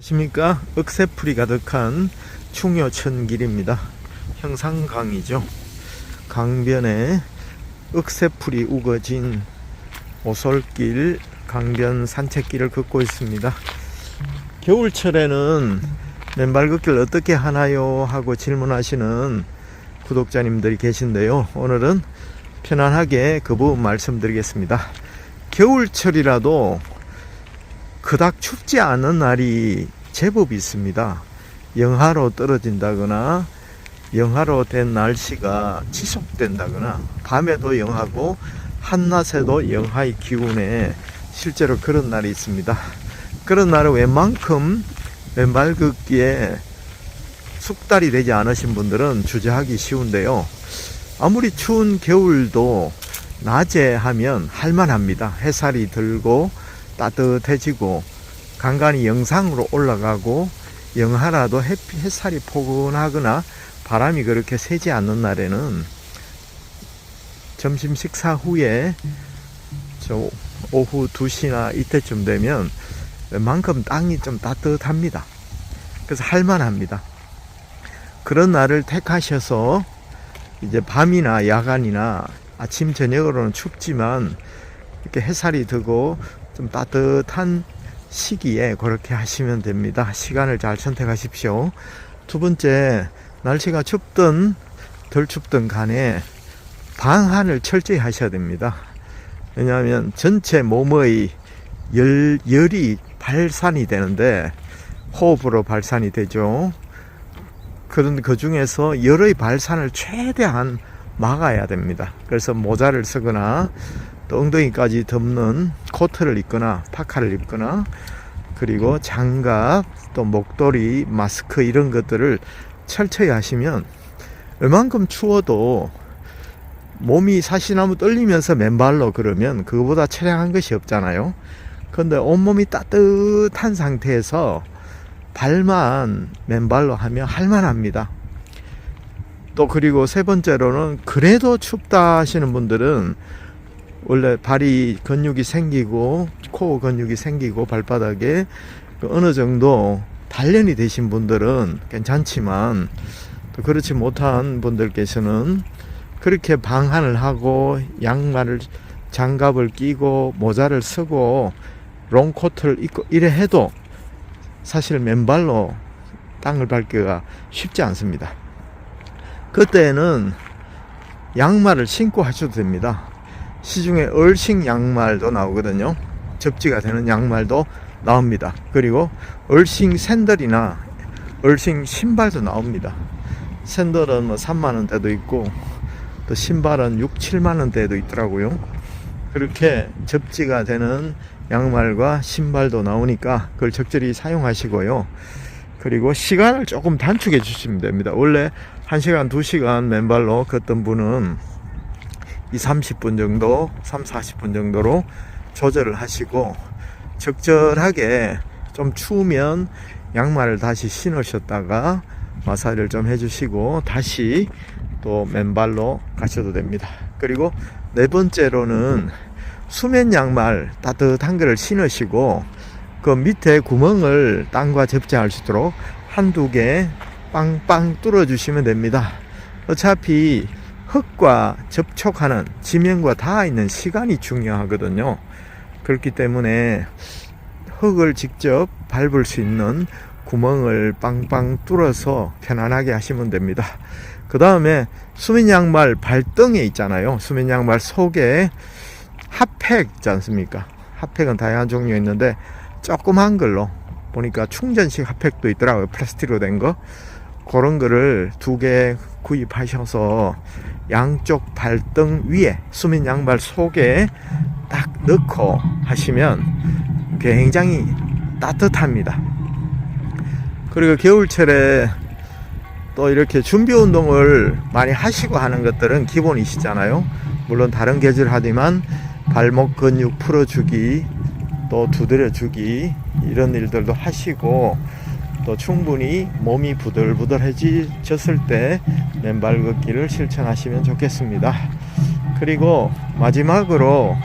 안녕하십니까? 억새풀이 가득한 충효천길입니다. 형상강이죠. 강변에 억새풀이 우거진 오솔길 강변 산책길을 걷고 있습니다. 겨울철에는 맨발 걷기를 어떻게 하나요? 하고 질문하시는 구독자님들이 계신데요. 오늘은 편안하게 그 부분 말씀드리겠습니다. 겨울철이라도 그닥 춥지 않은 날이 제법 있습니다. 영하로 떨어진다거나 영하로 된 날씨가 지속된다거나 밤에도 영하고 한낮에도 영하의 기운에 실제로 그런 날이 있습니다. 그런 날은 웬만큼 왼발 걷기에 숙달이 되지 않으신 분들은 주저하기 쉬운데요. 아무리 추운 겨울도 낮에 하면 할만합니다. 햇살이 들고 따뜻해지고 간간히 영상으로 올라가고 영하라도 햇살이 포근하거나 바람이 그렇게 세지 않는 날에는 점심 식사 후에 저 오후 2시나 이때쯤 되면 웬만큼 땅이 좀 따뜻합니다. 그래서 할만합니다. 그런 날을 택하셔서 이제 밤이나 야간이나 아침 저녁으로는 춥지만 이렇게 햇살이 드고 좀 따뜻한 시기에 그렇게 하시면 됩니다. 시간을 잘 선택하십시오. 두 번째, 날씨가 춥든 덜 춥든 간에 방한을 철저히 하셔야 됩니다. 왜냐하면 전체 몸의 열, 열이 발산이 되는데 호흡으로 발산이 되죠. 그런 그 중에서 열의 발산을 최대한 막아야 됩니다. 그래서 모자를 쓰거나 또 엉덩이까지 덮는 코트를 입거나 파카를 입거나 그리고 장갑 또 목도리 마스크 이런 것들을 철저히 하시면 얼만큼 추워도 몸이 사시나무 떨리면서 맨발로 그러면 그거보다 처량한 것이 없잖아요. 근데 온몸이 따뜻한 상태에서 발만 맨발로 하면 할만합니다. 또 그리고 세 번째로는 그래도 춥다 하시는 분들은 원래 발이 근육이 생기고 코 근육이 생기고 발바닥에 그 어느 정도 단련이 되신 분들은 괜찮지만 또 그렇지 못한 분들께서는 그렇게 방한을 하고 양말을 장갑을 끼고 모자를 쓰고 롱코트를 입고 이래 해도 사실 맨발로 땅을 밟기가 쉽지 않습니다. 그때는 양말을 신고 하셔도 됩니다. 시중에 얼싱 양말도 나오거든요. 접지가 되는 양말도 나옵니다. 그리고 얼싱 샌들이나 얼싱 신발도 나옵니다. 샌들은 뭐 3만원대도 있고 또 신발은 6, 7만원대도 있더라고요. 그렇게 접지가 되는 양말과 신발도 나오니까 그걸 적절히 사용하시고요. 그리고 시간을 조금 단축해 주시면 됩니다. 원래 1시간, 2시간 맨발로 걷던 분은 2, 30분 정도, 3, 40분 정도로 조절을 하시고 적절하게 좀 추우면 양말을 다시 신으셨다가 마사지를 좀 해주시고 다시 또 맨발로 가셔도 됩니다. 그리고 네 번째로는 수면 양말 따뜻한 거를 신으시고 그 밑에 구멍을 땅과 접지할 수 있도록 한두 개 빵빵 뚫어 주시면 됩니다. 어차피 흙과 접촉하는 지면과 닿아 있는 시간이 중요하거든요. 그렇기 때문에 흙을 직접 밟을 수 있는 구멍을 빵빵 뚫어서 편안하게 하시면 됩니다. 그 다음에 수면 양말 발등에 있잖아요. 수면 양말 속에 핫팩 있지 않습니까? 핫팩은 다양한 종류 있는데 조그만 걸로 보니까 충전식 핫팩도 있더라고요. 플라스틱으로 된 거. 그런 거를 두 개 구입하셔서 양쪽 발등 위에 수면 양말 속에 딱 넣고 하시면 굉장히 따뜻합니다. 그리고 겨울철에 또 이렇게 준비 운동을 많이 하시고 하는 것들은 기본이시잖아요. 물론 다른 계절 하지만 발목 근육 풀어주기, 또 두드려주기 이런 일들도 하시고 또 충분히 몸이 부들부들해졌을 때 맨발 걷기를 실천하시면 좋겠습니다. 그리고 마지막으로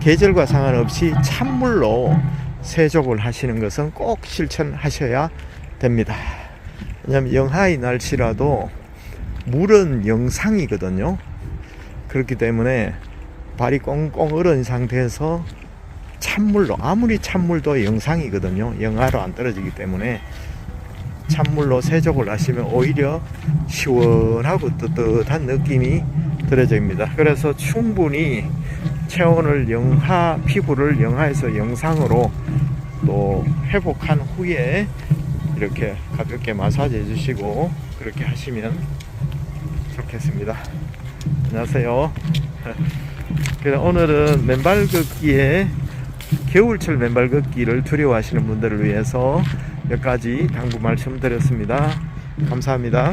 계절과 상관없이 찬물로 세족을 하시는 것은 꼭 실천하셔야 됩니다. 왜냐하면 영하의 날씨라도 물은 영상이거든요. 그렇기 때문에 발이 꽁꽁 얼은 상태에서 찬물로 아무리 찬물도 영상이거든요. 영하로 안 떨어지기 때문에 찬물로 세족을 하시면 오히려 시원하고 뜨뜻한 느낌이 들어집니다. 그래서 충분히 체온을 영하 피부를 영하에서 영상으로 또 회복한 후에 이렇게 가볍게 마사지 해주시고 그렇게 하시면 좋겠습니다. 안녕하세요. 오늘은 맨발 걷기에 겨울철 맨발 걷기를 두려워하시는 분들을 위해서 몇 가지 당부 말씀드렸습니다. 감사합니다.